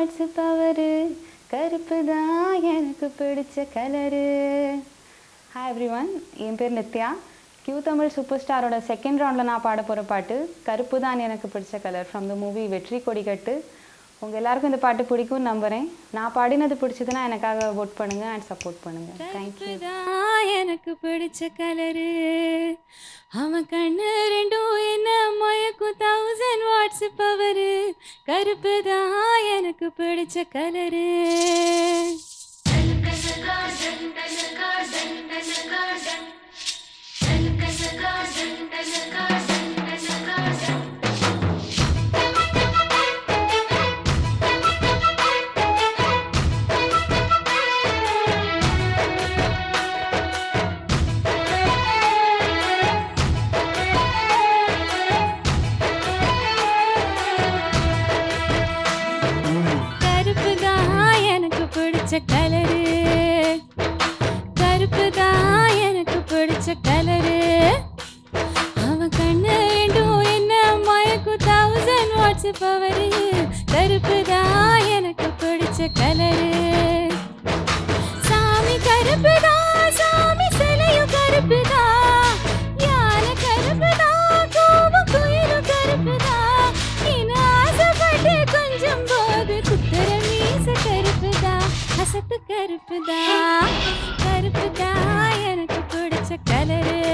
Watts power கருப்பு தான் எனக்கு பிடிச்ச கலரு ஹாய் எவ்ரி ஒன் என் பேர் நித்யா. கியூ தமிழ் சூப்பர் ஸ்டாரோட செகண்ட் ரவுண்டில் நான் பாட போகிற பாட்டு கருப்பு தான் எனக்கு பிடிச்ச கலர் ஃப்ரம் த மூவி வெற்றி கொடிக்கட்டு. உங்கள் எல்லாருக்கும் இந்த பாட்டு பிடிக்கும்னு நம்புகிறேன் நான் பாடினது பிடிச்சதுன்னா எனக்காக ஓட் பண்ணுங்கள் அண்ட் சப்போர்ட் பண்ணுங்கள் தேங்க்யூ எனக்கு பிடிச்ச கலரு அவன் கண்ணு ரெண்டும் என்ன மயக்கும்? தௌசண்ட் வாட்ஸ் பவரு கருப்பு தான் எனக்கு கலரு. கருப்பு தான் எனக்கு பிடிச்ச கலரு. அவன் கண்ணு ரெண்டும் என்ன மயக்கு தௌசண்ட் வாட்ஸ் பவரு கருப்பு தான் எனக்கு பிடிச்ச கலரு. எனக்கு பிடிச்ச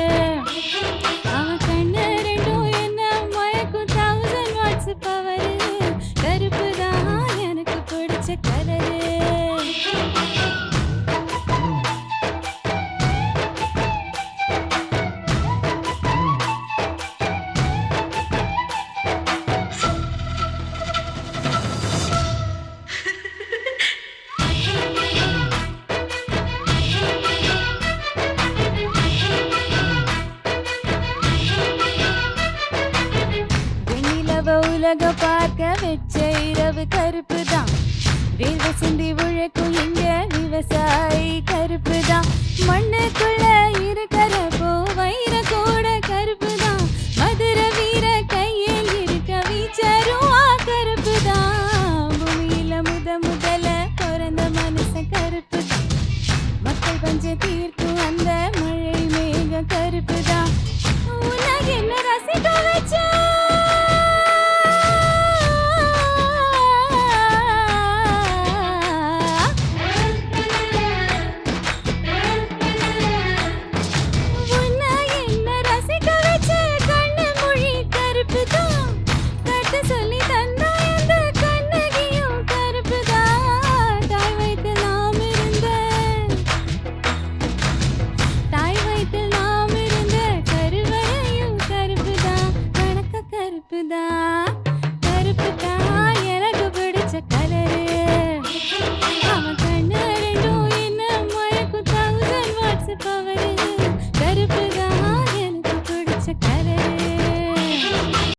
உலக பார்க்க வெச்ச இரவு கருப்பு தான் வேலை சிந்தி உழைக்கும் இங்க விவசாயி கருப்பு தான் மண்ணுக்குள்ள இருக்கிற போ வயிற கூட கருப்பு தான் மதுர வீர கையில் இருக்க வீச்சருவா கருப்பு தான் பூமியில முத முதல பிறந்த மனுஷன் கருப்பு தான் மக்கள் பஞ்ச தீர்க்க